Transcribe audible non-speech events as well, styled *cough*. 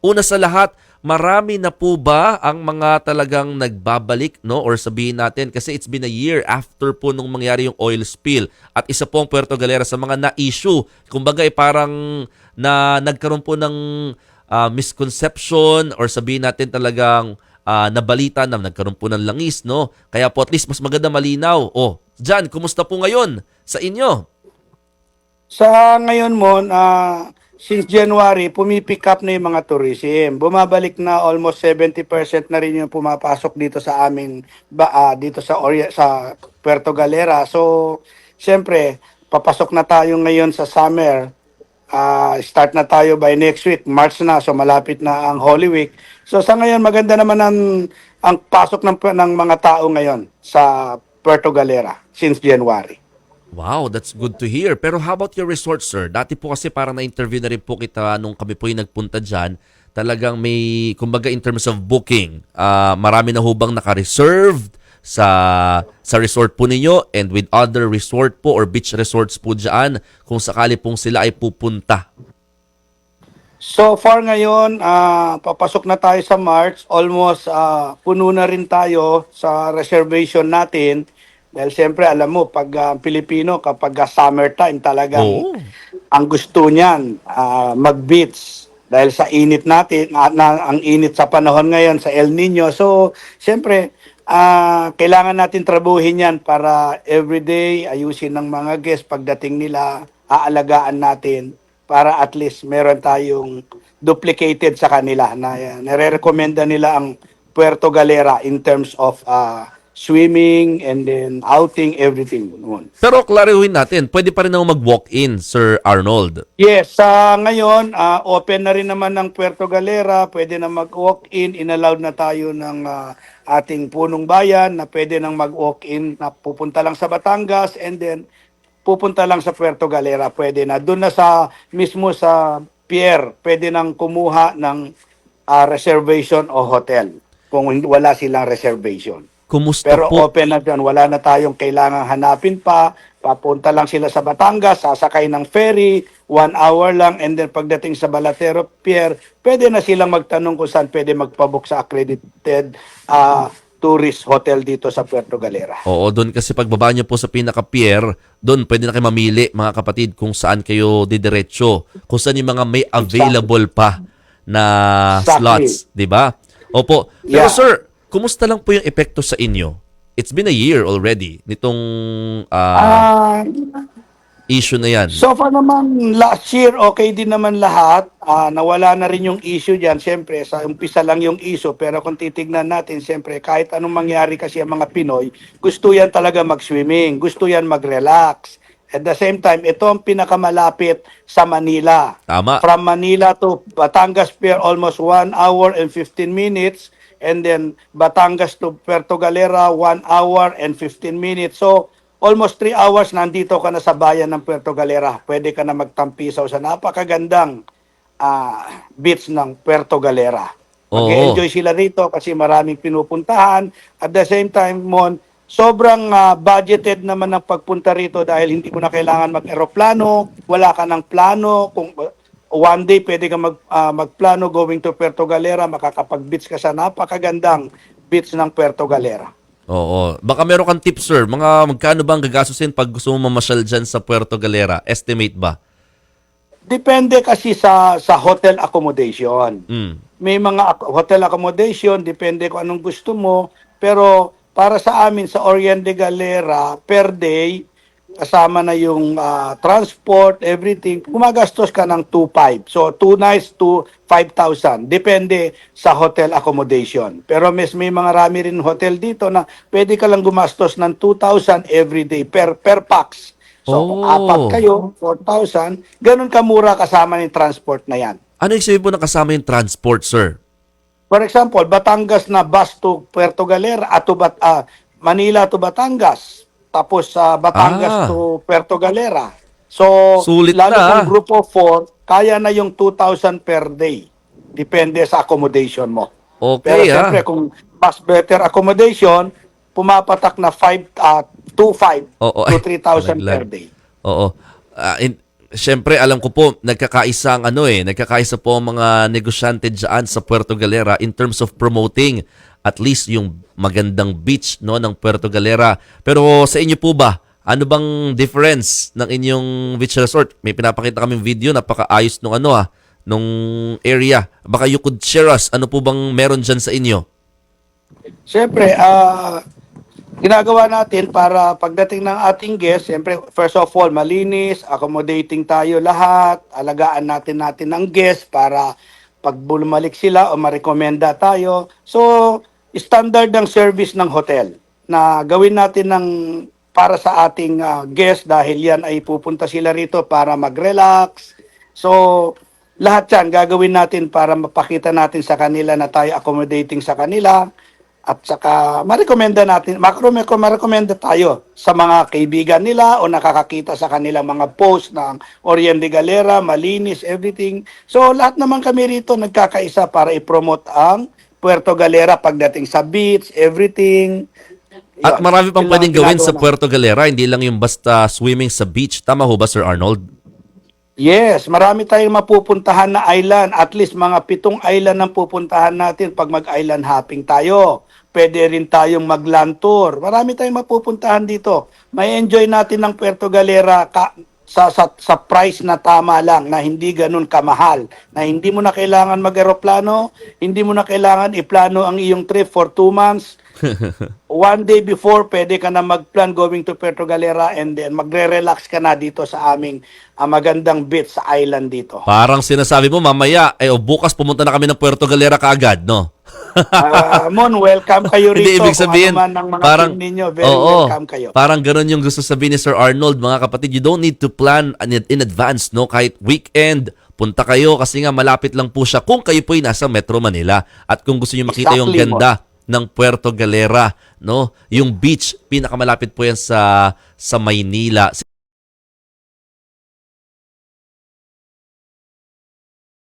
Una sa lahat, marami na po ba ang mga talagang nagbabalik, no? Or sabihin natin, kasi it's been a year after po nung mangyari yung oil spill. At isa po ang Puerto Galera sa mga na-issue. Kumbaga, eh, parang na nagkaroon po ng ah, misconception or sabihin natin talagang ah, nabalita na nagkaroon po ng langis, no? Kaya po at least mas maganda malinaw. Oh, Jan, kumusta po ngayon sa inyo? Sa ngayon mo, ah, since January, pumipick up na yung mga tourism. Bumabalik na almost 70% na rin yung pumapasok dito sa amin, ba, ah, dito sa, Ori- sa Puerto Galera. So, siyempre, papasok na tayo ngayon sa summer. Ah, start na tayo by next week, March na, so malapit na ang Holy Week. So sa ngayon, maganda naman ang, ang pasok ng, ng mga tao ngayon sa Puerto Galera since January. Wow, that's good to hear. Pero how about your resort, sir? Dati po kasi parang na-interview na rin po kita nung kami po yung nagpunta dyan. Talagang may, kumbaga in terms of booking, ah, marami na hubang naka-reserved sa sa resort po ninyo and with other resort po or beach resorts po dyan kung sakali pong sila ay pupunta. So far ngayon, ah, papasok na tayo sa March. Almost ah, puno na rin tayo sa reservation natin. Dahil siyempre, alam mo, pag ah, Pilipino, kapag ah, summertime talagang Oo. ang gusto niyan, ah, mag-beach. Dahil sa init natin, ah, na, ang init sa panahon ngayon, sa El Nino. So, siyempre, ah, kailangan natin trabuhin yan para everyday ayusin ng mga guests pagdating nila, aalagaan natin para at least meron tayong duplicated sa kanila na uh, nare-recommenda nila ang Puerto Galera in terms of ah, swimming and then outing, everything. Noon. Pero klaruhin natin, pwede pa rin ako mag-walk-in, Sir Arnold. Yes, sa ngayon, ah, open na rin naman ng Puerto Galera, pwede na mag-walk-in, inallowed na tayo ng ah, ating punong bayan na pwede nang mag-walk-in na pupunta lang sa Batangas and then pupunta lang sa Puerto Galera, pwede na. Doon na sa mismo sa pier, pwede nang kumuha ng ah, reservation o hotel kung wala silang reservation. Kumusta Pero po? open na dyan, wala na tayong kailangang hanapin pa. Papunta lang sila sa Batangas, sasakay ng ferry, one hour lang, and then pagdating sa Balatero Pier, pwede na silang magtanong kung saan pwede magpabook sa accredited ah, tourist hotel dito sa Puerto Galera. Oo, doon kasi pagbaba nyo po sa pinaka-pier, doon pwede na kayo mamili, mga kapatid, kung saan kayo didiretso. Kung saan yung mga may available pa na Exactly. slots, di ba? Opo. Pero Yeah. sir, kumusta lang po yung epekto sa inyo? It's been a year already nitong ah, Ah, issue na yan. So far naman, last year, okay din naman lahat. Ah, nawala na rin yung issue dyan. Siyempre, sa umpisa lang yung issue. Pero kung titignan natin, siyempre, kahit anong mangyari kasi ang mga Pinoy, gusto yan talaga mag-swimming. Gusto yan mag-relax. At the same time, ito ang pinakamalapit sa Manila. Tama. From Manila to Batangas Pier, almost 1 hour and 15 minutes. And then Batangas to Puerto Galera, 1 hour and 15 minutes. So, almost 3 hours nandito ka na sa bayan ng Puerto Galera. Pwede ka na magtampisaw sa napakagandang ah, beach ng Puerto Galera. Mag-enjoy sila rito kasi maraming pinupuntahan. At the same time, Mon, sobrang ah, budgeted naman ang pagpunta rito dahil hindi mo na kailangan mag-aeroplano, wala ka ng plano. Kung uh, one day pwede ka mag, ah, magplano going to Puerto Galera, makakapag-beach ka sa napakagandang beach ng Puerto Galera. Oo. Baka meron kang tips, sir. Mga magkano ba ang gagastusin pag gusto mo mamasyal dyan sa Puerto Galera? Estimate ba? Depende kasi sa sa hotel accommodation. Mm. may mga hotel accommodation, depende kung anong gusto mo. Pero para sa amin sa Orient de Galera, per day, kasama na yung ah, transport, everything, gumagastos ka ng 2,500. So, 2 nights to 5,000. Depende sa hotel accommodation. Pero mes may mga rami rin hotel dito na pwede ka lang gumastos ng 2,000 every day per, per pax. So, kung Oh. apat kayo, 4,000, ganun kamura kasama ng transport na yan. Ano yung sabihin po na kasama yung transport, sir? For example, Batangas na bus to Puerto Galera at to Bat ah, Manila to Batangas. Tapos sa Ah. Batangas to Puerto Galera. So, Sulit lalo na, ah. kung group of four, kaya na yung 2,000 per day. Depende sa accommodation mo. Pero Okay, ah. siyempre, kung mas better accommodation, pumapatak na 5, uh, 2,500 Oo, to ay, 3,000 per day. Oo. Ah, in- syempre alam ko po nagkakaisa ang ano eh, nagkakaisa po ang mga negosyante diyan sa Puerto Galera in terms of promoting at least yung magandang beach no ng Puerto Galera. Pero sa inyo po ba, ano bang difference ng inyong beach resort? May pinapakita kaming video, napakaayos nung ano ah, nung area. Baka you could share us, ano po bang meron dyan sa inyo? Siyempre, ah ginagawa natin para pagdating ng ating guest, siyempre, first of all, malinis, accommodating tayo lahat, alagaan natin natin ng guest para pag bumalik sila o marekomenda tayo. So, standard ng service ng hotel na gawin natin ng para sa ating ah, guest dahil yan ay pupunta sila rito para mag-relax. So, lahat yan gagawin natin para mapakita natin sa kanila na tayo accommodating sa kanila at saka marekomenda natin, marekomenda tayo sa mga kaibigan nila o nakakakita sa kanilang mga post ng Orient de Galera, malinis, everything. So lahat naman kami rito nagkakaisa para i-promote ang Puerto Galera pagdating sa beach, everything. At Yun. marami pang Yun lang pwedeng ang gawin sa. Puerto Galera, hindi lang yung basta swimming sa beach. Tama ho ba Sir Arnold? Yes, marami tayong mapupuntahan na island. At least mga pitong island ang pupuntahan natin pag mag-island hopping tayo. Pwede rin tayong mag-land tour. Marami tayong mapupuntahan dito. May enjoy natin ng Puerto Galera ka- sa, sa, sa price na tama lang, na hindi ganun kamahal. Na hindi mo na kailangan mag-aeroplano, hindi mo na kailangan iplano ang iyong trip for two months. *laughs* One day before, pwede ka na mag-plan going to Puerto Galera and then magre-relax ka na dito sa aming ah, magandang beach sa island dito. Parang sinasabi mo mamaya, eh o bukas pumunta na kami ng Puerto Galera kaagad, no? Ah, Mon, welcome kayo rito. Hindi ibig Kung sabihin, ano man ang mga parang, ninyo, very oo, welcome kayo. Parang ganun yung gusto sabihin ni Sir Arnold, mga kapatid, you don't need to plan in advance, no? Kahit weekend, punta kayo kasi nga malapit lang po siya kung kayo po'y nasa Metro Manila. At kung gusto niyo makita yung Exactly, ganda ng Puerto Galera, no? Yung beach, pinakamalapit po yan sa sa Maynila.